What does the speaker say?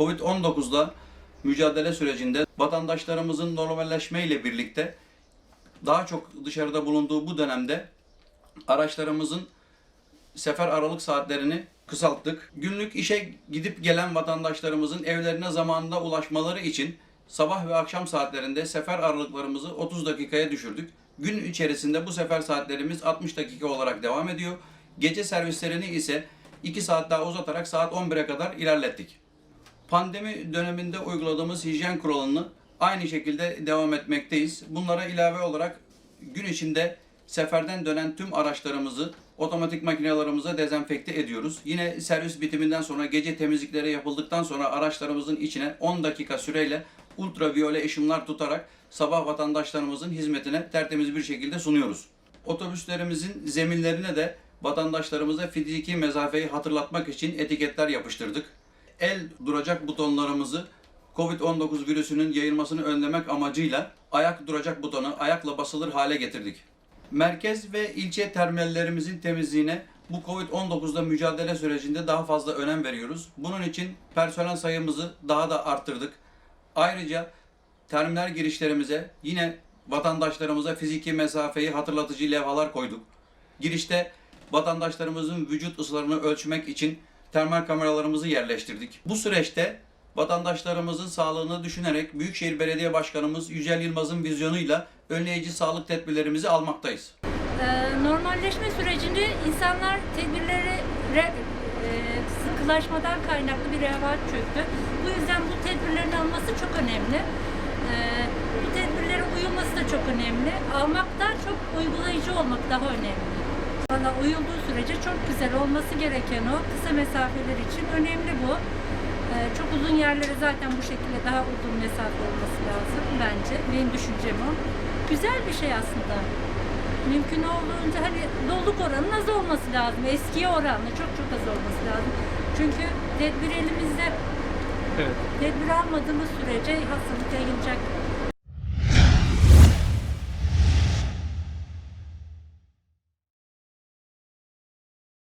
Covid-19'la mücadele sürecinde vatandaşlarımızın normalleşmeyle birlikte daha çok dışarıda bulunduğu bu dönemde araçlarımızın sefer aralık saatlerini kısalttık. Günlük işe gidip gelen vatandaşlarımızın evlerine zamanında ulaşmaları için sabah ve akşam saatlerinde sefer aralıklarımızı 30 dakikaya düşürdük. Gün içerisinde bu sefer saatlerimiz 60 dakika olarak devam ediyor. Gece servislerini ise 2 saat daha uzatarak saat 11'e kadar ilerlettik. Pandemi döneminde uyguladığımız hijyen kuralını aynı şekilde devam etmekteyiz. Bunlara ilave olarak gün içinde seferden dönen tüm araçlarımızı otomatik makinelerimize dezenfekte ediyoruz. Yine servis bitiminden sonra gece temizlikleri yapıldıktan sonra araçlarımızın içine 10 dakika süreyle ultraviyole ışınlar tutarak sabah vatandaşlarımızın hizmetine tertemiz bir şekilde sunuyoruz. Otobüslerimizin zeminlerine de vatandaşlarımıza fiziki mesafeyi hatırlatmak için etiketler yapıştırdık. El duracak butonlarımızı Covid-19 virüsünün yayılmasını önlemek amacıyla ayak duracak butonu ayakla basılır hale getirdik. Merkez ve ilçe terminallerimizin temizliğine bu Covid-19'da mücadele sürecinde daha fazla önem veriyoruz. Bunun için personel sayımızı daha da arttırdık. Ayrıca terminal girişlerimize yine vatandaşlarımıza fiziki mesafeyi hatırlatıcı levhalar koyduk. Girişte vatandaşlarımızın vücut ısılarını ölçmek için termal kameralarımızı yerleştirdik. Bu süreçte vatandaşlarımızın sağlığını düşünerek Büyükşehir Belediye Başkanımız Yücel Yılmaz'ın vizyonuyla önleyici sağlık tedbirlerimizi almaktayız. Ee, normalleşme sürecinde insanlar tedbirlere re- e, sıkılaşmadan kaynaklı bir rehavet çöktü. Bu yüzden bu tedbirlerin alınması çok önemli. Ee, bu tedbirlere uyulması da çok önemli. Almaktan çok uygulayıcı olmak daha önemli. Valla uyulduğu sürece çok güzel olması gereken o. Kısa mesafeler için önemli bu. Ee, çok uzun yerlere zaten bu şekilde daha uzun mesafe olması lazım bence. Benim düşüncem o. Güzel bir şey aslında mümkün olduğunca hani doluluk oranının az olması lazım. Eskiye oranla çok çok az olması lazım. Çünkü tedbir elimizde Evet. tedbir almadığımız sürece hastalık yayılacak.